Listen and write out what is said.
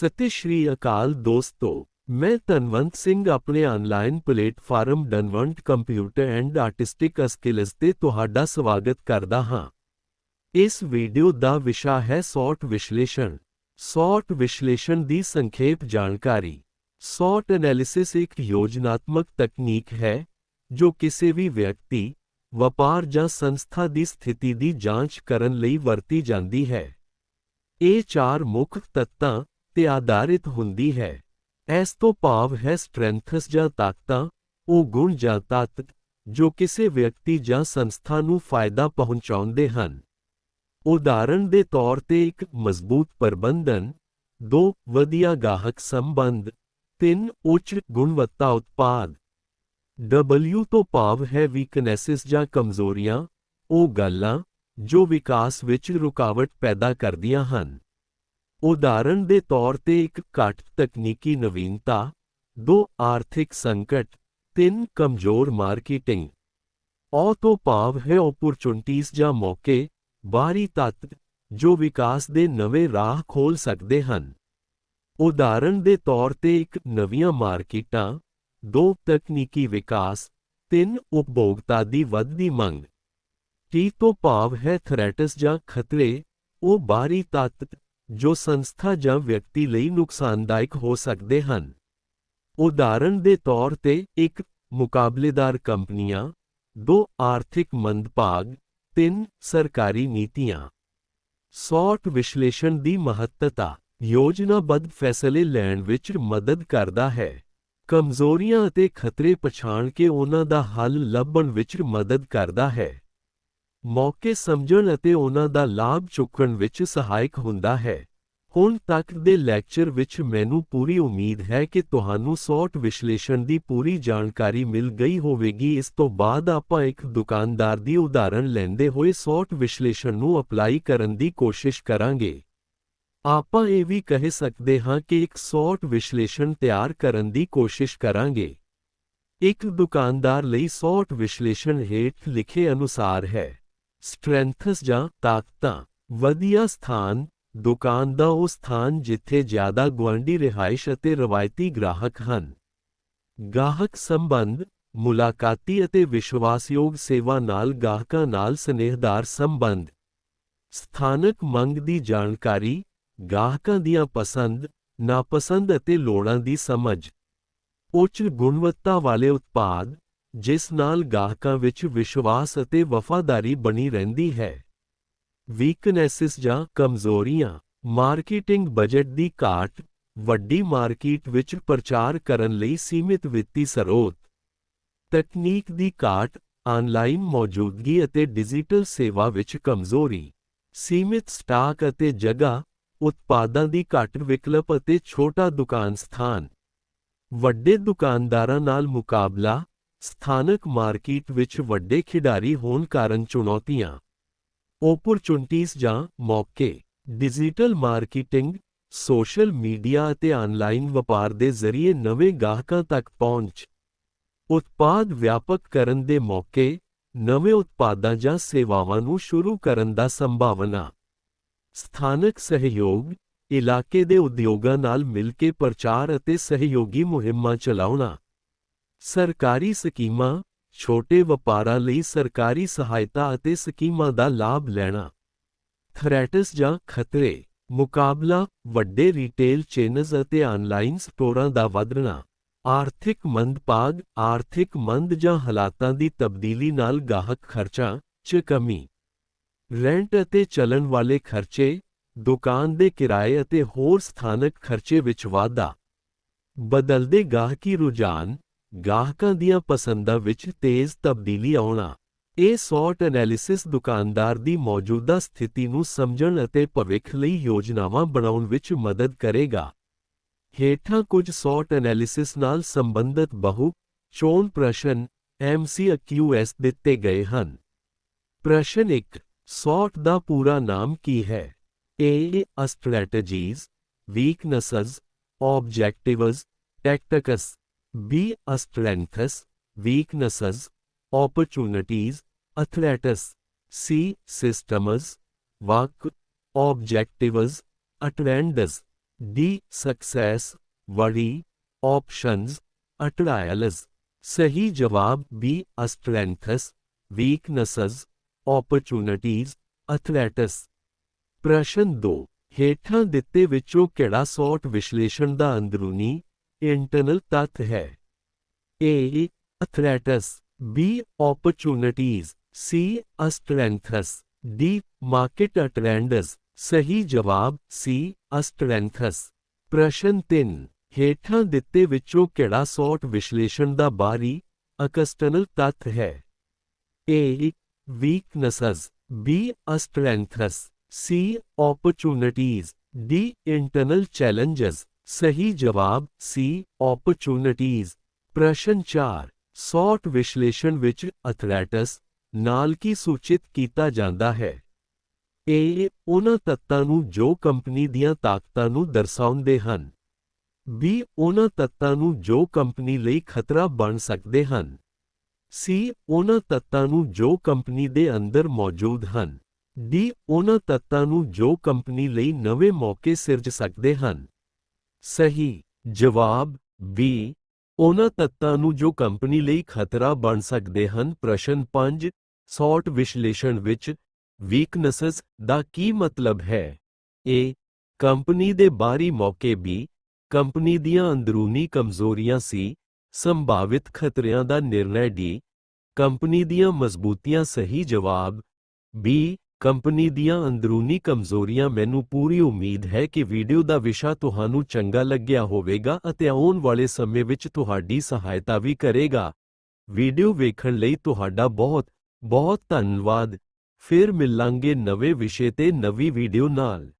ਸਤਿ ਸ਼੍ਰੀ ਅਕਾਲ ਦੋਸਤੋ, ਮੈਂ ਧਨਵੰਤ ਸਿੰਘ ਆਪਣੇ online platform Dhanwant computer and artistic skills ਤੇ ਤੁਹਾਡਾ ਸਵਾਗਤ ਕਰਦਾ ਹਾਂ। ਇਸ ਵੀਡੀਓ ਦਾ ਵਿਸ਼ਾ ਹੈ ਸੌਟ ਵਿਸ਼ਲੇਸ਼ਣ। ਸੌਟ ਵਿਸ਼ਲੇਸ਼ਣ ਦੀ ਸੰਖੇਪ ਜਾਣਕਾਰੀ। ਸੌਟ ਐਨਾਲਿਸਿਸ ਇੱਕ ਯੋਜਨਾਤਮਕ ਤਕਨੀਕ ਹੈ, ਜੋ ਕਿਸੇ ਵੀ ਵਿਅਕਤੀ, ਵਪਾਰ ਜਾਂ ਸੰਸਥਾ ਦੀ ਸਥਿਤੀ ਦੀ ਜਾਂਚ ਕਰਨ ਲਈ ਵਰਤੀ ਜਾਂਦੀ ਹੈ। ਇਹ ਚਾਰ ਮੁੱਖ ਤੱਤਾਂ ਤੇ ਆਧਾਰਿਤ ਹੁੰਦੀ ਹੈ। ਇਸ ਤੋਂ ਭਾਵ ਹੈ ਸਟਰੈਂਥਸ ਜਾਂ ਤਾਕਤਾਂ, ਉਹ ਗੁਣ ਜਾਂ ਤੱਤ ਜੋ ਕਿਸੇ ਵਿਅਕਤੀ ਜਾਂ ਸੰਸਥਾ ਨੂੰ ਫਾਇਦਾ ਪਹੁੰਚਾਉਂਦੇ ਹਨ। ਉਦਾਹਰਣ ਦੇ ਤੌਰ ਤੇ ਇੱਕ ਮਜ਼ਬੂਤ ਪ੍ਰਬੰਧਨ, ਦੋ ਵਧੀਆ ਗਾਹਕ ਸੰਬੰਧ, ਤਿੰਨ ਉੱਚ ਗੁਣਵੱਤਾ ਉਤਪਾਦ। W ਤੋਂ ਭਾਵ ਹੈ ਵੀਕਨੈਸਸ ਜਾਂ ਕਮਜ਼ੋਰੀਆਂ, ਉਹ ਗੱਲਾਂ, ਜੋ ਵਿਕਾਸ ਵਿੱਚ ਰੁਕਾਵਟ ਪੈਦਾ ਕਰਦੀਆਂ ਹਨ। ਉਦਾਹਰਣ ਦੇ ਤੌਰ ਤੇ ਇੱਕ ਘੱਟ ਤਕਨੀਕੀ ਨਵੀਨਤਾ, ਦੋ ਆਰਥਿਕ ਸੰਕਟ, ਤਿੰਨ ਕਮਜ਼ੋਰ ਮਾਰਕੀਟਿੰਗ। ਔ ਤੋਂ ਭਾਵ ਹੈ ਓਪਰਚੁਨਿਟੀਜ਼ ਜਾਂ ਮੌਕੇ, ਬਾਹਰੀ ਤੱਤ, ਜੋ ਵਿਕਾਸ ਦੇ ਨਵੇਂ ਰਾਹ ਖੋਲ ਸਕਦੇ ਹਨ। ਉਦਾਹਰਣ ਦੇ ਤੌਰ ਤੇ ਇੱਕ ਨਵੀਆਂ ਮਾਰਕੀਟਾਂ, ਦੋ ਤਕਨੀਕੀ ਵਿਕਾਸ, ਤਿੰਨ ਉਪਭੋਗਤਾ ਦੀ ਵੱਧਦੀ ਮੰਗ। ਟੀ ਤੋਂ ਭਾਵ ਹੈ ਥ੍ਰੈਟਸ ਜਾਂ ਖਤਰੇ, ਉਹ ਬਾਹਰੀ ਤੱਤ ਜੋ ਸੰਸਥਾ ਜਾਂ ਵਿਅਕਤੀ ਲਈ ਨੁਕਸਾਨਦਾਇਕ ਹੋ ਸਕਦੇ ਹਨ। ਉਦਾਹਰਣ ਦੇ ਤੌਰ ਤੇ ਇੱਕ ਮੁਕਾਬਲੇਦਾਰ ਕੰਪਨੀਆਂ, ਦੋ ਆਰਥਿਕ ਮੰਦਭਾਗ, ਤਿੰਨ ਸਰਕਾਰੀ ਨੀਤੀਆਂ। ਸੌਟ ਵਿਸ਼ਲੇਸ਼ਣ ਦੀ ਮਹੱਤਤਾ ਯੋਜਨਾਬੱਧ ਫੈਸਲੇ ਲੈਣ ਵਿੱਚ ਮਦਦ ਕਰਦਾ ਹੈ। ਕਮਜ਼ੋਰੀਆਂ ਅਤੇ ਖਤਰੇ ਪਛਾਣ ਕੇ ਉਹਨਾਂ ਦਾ ਹੱਲ ਲੱਭਣ ਵਿੱਚ ਮਦਦ ਕਰਦਾ ਹੈ। ਮੌਕੇ ਸਮਝਣ ਅਤੇ ਉਹਨਾਂ ਦਾ ਲਾਭ ਚੁੱਕਣ ਵਿੱਚ ਸਹਾਇਕ ਹੁੰਦਾ ਹੈ। ਹੁਣ ਤੱਕ ਦੇ ਲੈਕਚਰ ਵਿੱਚ ਮੈਨੂੰ ਪੂਰੀ ਉਮੀਦ ਹੈ ਕਿ ਤੁਹਾਨੂੰ ਸੌਟ ਵਿਸ਼ਲੇਸ਼ਣ ਦੀ ਪੂਰੀ ਜਾਣਕਾਰੀ ਮਿਲ ਗਈ ਹੋਵੇਗੀ। ਇਸ ਤੋਂ ਬਾਅਦ ਆਪਾਂ ਇੱਕ ਦੁਕਾਨਦਾਰ ਦੀ ਉਦਾਹਰਣ ਲੈਂਦੇ ਹੋਏ ਸੌਟ ਵਿਸ਼ਲੇਸ਼ਣ ਨੂੰ ਅਪਲਾਈ ਕਰਨ ਦੀ ਕੋਸ਼ਿਸ਼ ਕਰਾਂਗੇ। ਆਪਾਂ ਇਹ ਵੀ ਕਹਿ ਸਕਦੇ ਹਾਂ ਕਿ ਇੱਕ ਸੌਟ ਵਿਸ਼ਲੇਸ਼ਣ ਤਿਆਰ ਕਰਨ ਦੀ ਕੋਸ਼ਿਸ਼ ਕਰਾਂਗੇ। ਇੱਕ ਦੁਕਾਨਦਾਰ ਲਈ ਸੌਟ ਵਿਸ਼ਲੇਸ਼ਣ ਹੇਠ ਲਿਖੇ ਅਨੁਸਾਰ ਹੈ। ਸਟਰੈਂਥਸ ਜਾਂ ਤਾਕਤਾਂ। ਵਧੀਆ ਸਥਾਨ, ਦੁਕਾਨ ਦਾ ਉਹ ਸਥਾਨ ਜਿੱਥੇ ਜ਼ਿਆਦਾ ਗੁਆਂਢੀ ਰਿਹਾਇਸ਼ ਅਤੇ ਰਵਾਇਤੀ ਗ੍ਰਾਹਕ ਹਨ। ਗਾਹਕ ਸੰਬੰਧ, ਮੁਲਾਕਾਤੀ ਅਤੇ ਵਿਸ਼ਵਾਸਯੋਗ ਸੇਵਾ ਨਾਲ ਗਾਹਕਾਂ ਨਾਲ ਸਨੇਹਦਾਰ ਸੰਬੰਧ। ਸਥਾਨਕ ਮੰਗ ਦੀ ਜਾਣਕਾਰੀ, ਗਾਹਕਾਂ ਦੀਆਂ ਪਸੰਦ, ਨਾਪਸੰਦ ਅਤੇ ਲੋੜਾਂ ਦੀ ਸਮਝ। ਉੱਚ ਗੁਣਵੱਤਾ ਵਾਲੇ ਉਤਪਾਦ ਜਿਸ ਨਾਲ ਗਾਹਕਾਂ ਵਿੱਚ ਵਿਸ਼ਵਾਸ ਅਤੇ ਵਫਾਦਾਰੀ ਬਣੀ ਰਹਿੰਦੀ ਹੈ। ਵੀਕਨੈਸਸ ਜਾਂ ਕਮਜ਼ੋਰੀਆਂ, ਮਾਰਕੀਟਿੰਗ ਬਜਟ ਦੀ ਘਾਟ, ਵੱਡੀ ਮਾਰਕੀਟ ਵਿੱਚ ਪ੍ਰਚਾਰ ਕਰਨ ਲਈ ਸੀਮਿਤ ਵਿੱਤੀ ਸਰੋਤ। ਤਕਨੀਕ ਦੀ ਘਾਟ ਆਨਲਾਈਨ ਮੌਜੂਦਗੀ ਅਤੇ ਡਿਜੀਟਲ ਸੇਵਾ ਵਿੱਚ ਕਮਜ਼ੋਰੀ। ਸੀਮਿਤ ਸਟਾਕ ਅਤੇ ਜਗ੍ਹਾ, ਉਤਪਾਦਾਂ ਦੀ ਘੱਟ ਵਿਕਲਪ ਅਤੇ ਛੋਟਾ ਦੁਕਾਨ ਸਥਾਨ। ਵੱਡੇ ਦੁਕਾਨਦਾਰਾਂ ਨਾਲ ਮੁਕਾਬਲਾ ਸਥਾਨਕ ਮਾਰਕੀਟ ਵਿੱਚ ਵੱਡੇ ਖਿਡਾਰੀ ਹੋਣ ਕਾਰਨ ਚੁਣੌਤੀਆਂ। ਓਪਰਚੁਨਿਟੀਜ਼ ਜਾਂ ਮੌਕੇ, ਡਿਜੀਟਲ ਮਾਰਕੀਟਿੰਗ, ਸੋਸ਼ਲ ਮੀਡੀਆ ਅਤੇ ਆਨਲਾਈਨ ਵਪਾਰ ਦੇ ਜ਼ਰੀਏ ਨਵੇਂ ਗਾਹਕਾਂ ਤੱਕ ਪਹੁੰਚ। ਉਤਪਾਦ ਵਿਆਪਕ ਕਰਨ ਦੇ ਮੌਕੇ, ਨਵੇਂ ਉਤਪਾਦਾਂ ਜਾਂ ਸੇਵਾਵਾਂ ਨੂੰ ਸ਼ੁਰੂ ਕਰਨ ਦਾ ਸੰਭਾਵਨਾ। ਸਥਾਨਕ ਸਹਿਯੋਗ, ਇਲਾਕੇ ਦੇ ਉਦਯੋਗਾਂ ਨਾਲ ਮਿਲ ਕੇ ਪ੍ਰਚਾਰ ਅਤੇ ਸਹਿਯੋਗੀ ਮੁਹਿੰਮਾਂ ਚਲਾਉਣਾ। ਸਰਕਾਰੀ ਸਕੀਮਾਂ, ਛੋਟੇ ਵਪਾਰਾਂ ਲਈ ਸਰਕਾਰੀ ਸਹਾਇਤਾ ਅਤੇ ਸਕੀਮਾਂ ਦਾ ਲਾਭ ਲੈਣਾ। ਥ੍ਰੈਟਸ ਜਾਂ ਖਤਰੇ, ਮੁਕਾਬਲਾ, ਵੱਡੇ ਰੀਟੇਲ ਚੇਨਜ਼ ਅਤੇ ਆਨਲਾਈਨ ਸਟੋਰਾਂ ਦਾ ਵਧਣਾ। ਆਰਥਿਕ ਮੰਦਭਾਗ, ਆਰਥਿਕ ਮੰਦ ਜਾਂ ਹਾਲਾਤਾਂ ਦੀ ਤਬਦੀਲੀ ਨਾਲ ਗਾਹਕ ਖਰਚਾਂ 'ਚ ਕਮੀ। ਰੈਂਟ ਅਤੇ ਚੱਲਣ ਵਾਲੇ ਖਰਚੇ, ਦੁਕਾਨ ਦੇ ਕਿਰਾਏ ਅਤੇ ਹੋਰ ਸਥਾਨਕ ਖਰਚੇ ਵਿੱਚ ਵਾਧਾ। ਬਦਲਦੇ ਗਾਹਕੀ ਰੁਝਾਨ ਗਾਹਕਾਂ ਦੀਆਂ ਪਸੰਦਾਂ ਵਿੱਚ ਤੇਜ਼ ਤਬਦੀਲੀ ਆਉਣਾ। ਇਹ ਸੌਟ ਐਨਾਲਿਸਿਸ ਦੁਕਾਨਦਾਰ ਦੀ ਮੌਜੂਦਾ ਸਥਿਤੀ ਨੂੰ ਸਮਝਣ ਅਤੇ ਭਵਿੱਖ ਲਈ ਯੋਜਨਾਵਾਂ ਬਣਾਉਣ ਵਿੱਚ ਮਦਦ ਕਰੇਗਾ। ਹੇਠਾਂ ਕੁਝ ਸੌਟ ਐਨਾਲਿਸਿਸ ਨਾਲ ਸੰਬੰਧਿਤ ਬਹੁ ਚੋਣ ਪ੍ਰਸ਼ਨ MCQS ਦਿੱਤੇ ਗਏ ਹਨ। ਪ੍ਰਸ਼ਨ 1 ਸੌਟ ਦਾ ਪੂਰਾ ਨਾਮ ਕੀ ਹੈ? A. Strategies, Weaknesses, objectives Tactics B. Strengths, Weaknesses, Opportunities, Athletes C. Systems, Work, Objectives, Attendances D. Success, worry, options, trials. ਸਹੀ ਜਵਾਬ B. Strengths, weaknesses, opportunities, athletes. ਪ੍ਰਸ਼ਨ 2 ਹੇਠਾਂ ਦਿੱਤੇ ਵਿੱਚੋਂ ਕਿਹੜਾ ਸੌਟ ਵਿਸ਼ਲੇਸ਼ਣ ਦਾ ਅੰਦਰੂਨੀ ਇੰਟਰਨਲ ਤੱਤ ਹੈ A. Athletes B. Opportunities C. Strengths D. Market trends ਸਹੀ ਜਵਾਬ C. Strengths ਪ੍ਰਸ਼ਨ 3 ਹੇਠਾਂ ਦਿੱਤੇ ਵਿੱਚੋਂ ਕਿਹੜਾ ਸੌਟ ਵਿਸ਼ਲੇਸ਼ਣ ਦਾ ਬਾਹਰੀ ਅਕਸਟਰਨਲ ਤੱਤ ਹੈ A. Weaknesses B. Strengths C. Opportunities D. Internal challenges ਸਹੀ ਜਵਾਬ ਸੀ, Opportunities ਪ੍ਰਸ਼ਨ 4 ਸੌਟ ਵਿਸ਼ਲੇਸ਼ਣ ਵਿੱਚ ਅਥਲੈਟਸ ਨਾਲ ਕੀ ਸੂਚਿਤ ਕੀਤਾ ਜਾਂਦਾ ਹੈ? A. ਉਹਨਾਂ ਤੱਤਾਂ ਨੂੰ ਜੋ ਕੰਪਨੀ ਦੀਆਂ ਤਾਕਤਾਂ ਨੂੰ ਦਰਸਾਉਂਦੇ ਹਨ। ਬੀ ਉਹਨਾਂ ਤੱਤਾਂ ਨੂੰ ਜੋ ਕੰਪਨੀ ਲਈ ਖਤਰਾ ਬਣ ਸਕਦੇ ਹਨ। ਸੀ ਉਹਨਾਂ ਤੱਤਾਂ ਨੂੰ ਜੋ ਕੰਪਨੀ ਦੇ ਅੰਦਰ ਮੌਜੂਦ ਹਨ। ਡੀ ਉਹਨਾਂ ਤੱਤਾਂ ਨੂੰ ਜੋ ਕੰਪਨੀ ਲਈ ਨਵੇਂ ਮੌਕੇ ਸਿਰਜ ਸਕਦੇ ਹਨ। ਸਹੀ ਜਵਾਬ ਬੀ ਉਹਨਾਂ ਤੱਤਾਂ ਨੂੰ ਜੋ ਕੰਪਨੀ ਲਈ ਖਤਰਾ ਬਣ ਸਕਦੇ ਹਨ, ਪ੍ਰਸ਼ਨ 5 ਸੌਟ ਵਿਸ਼ਲੇਸ਼ਣ ਵਿੱਚ ਵੀਕਨੈਸਸ ਦਾ ਕੀ ਮਤਲਬ ਹੈ A. ਕੰਪਨੀ ਦੇ ਬਾਹਰੀ ਮੌਕੇ B. ਕੰਪਨੀ ਦੀਆਂ ਅੰਦਰੂਨੀ ਕਮਜ਼ੋਰੀਆਂ ਸੀ ਸੰਭਾਵਿਤ ਖਤਰਿਆਂ ਦਾ ਨਿਰਣੈ ਡੀ ਕੰਪਨੀ ਦੀਆਂ ਮਜ਼ਬੂਤੀਆਂ ਸਹੀ ਜਵਾਬ ਬੀ ਕੰਪਨੀ ਦੀਆਂ ਅੰਦਰੂਨੀ ਕਮਜ਼ੋਰੀਆਂ ਮੈਨੂੰ ਪੂਰੀ ਉਮੀਦ ਹੈ ਕਿ ਵੀਡੀਓ ਦਾ ਵਿਸ਼ਾ ਤੁਹਾਨੂੰ ਚੰਗਾ ਲੱਗਿਆ ਹੋਵੇਗਾ ਅਤੇ ਆਉਣ ਵਾਲੇ ਸਮੇਂ ਵਿੱਚ ਤੁਹਾਡੀ ਸਹਾਇਤਾ ਵੀ ਕਰੇਗਾ। ਵੀਡੀਓ ਵੇਖਣ ਲਈ ਤੁਹਾਡਾ ਬਹੁਤ ਬਹੁਤ ਧੰਨਵਾਦ। ਫਿਰ ਮਿਲਾਂਗੇ ਨਵੇਂ ਵਿਸ਼ੇ ਤੇ ਨਵੀਂ ਵੀਡੀਓ ਨਾਲ।